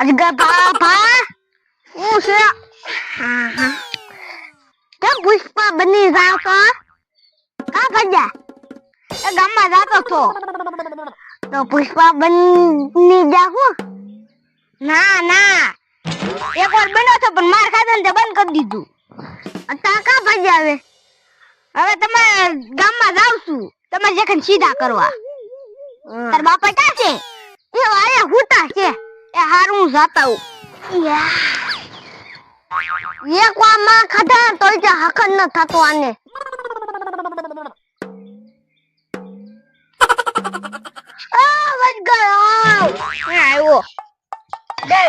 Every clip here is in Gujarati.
અજગર ભા ભા હું છે હા હા તે પુષ્પા બની જાવ તો કા ભજા એ ગામમાં જાતો તો તો પુષ્પા બની જાહું ના ના એક વાર બન્યો છો પણ માર ખાધો ને બંધ કરી દીધું અત્યારે કા ભજા હવે હવે તમારે ગામમાં જાવ છું તમારે જેખન સીધા કરવા તાર બાપા ક્યાં છે એ એ હારું હું જાતા હું એક વારમાં ખાધા તોય તે હકન ન થતો આને આ વજગર આવ્યો દે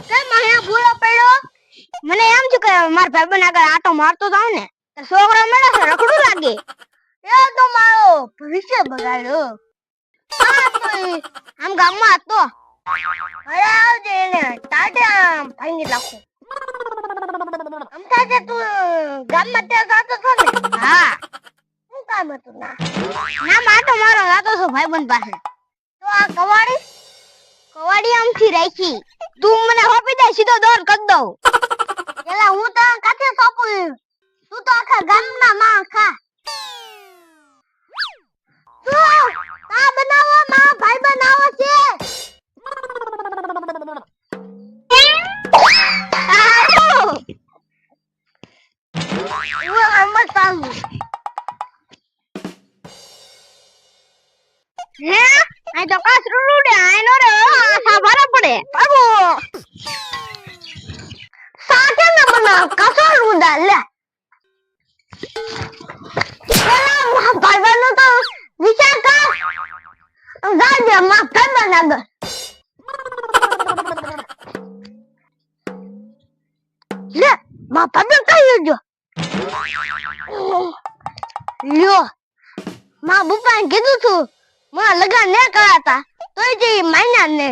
અહીંયા ભૂલો પડ્યો મને એમ થયું કે મારા ભાઈબંધ આગળ આટો મારતો જાઉં ને છોકરો મળે છે, રખડું લાગે. એ તો મારો ભવિષ્ય બગાડ્યો. તો આમ ગામમાં હતો. હવે આવજે એને ટાટે આમ ભાંગી નાખું. થાય છે તું ગામમાં ત્યાં જતો છો ને? હા. શું કામ હતું? ના. ના માટો મારો જાતો છો ભાઈબંધ પાસે. તો આ કવાડી? કવાડી આમથી રાખી. તું મને હોપી દે સીધો દોર કરી દઉં. એલા હું તો કાથે સોંપું? તું તો આખા ગામના માં ખા. હમત પાડું. હે આ તો કસરું રૂડે આયનો રે આસા ભરે પડે બાબુ સાથે ને બના કસર રૂડા લે લ્યો. મા બુપાને કીધું તું માં લગન ન કરાતા તોય જે માન્યા ને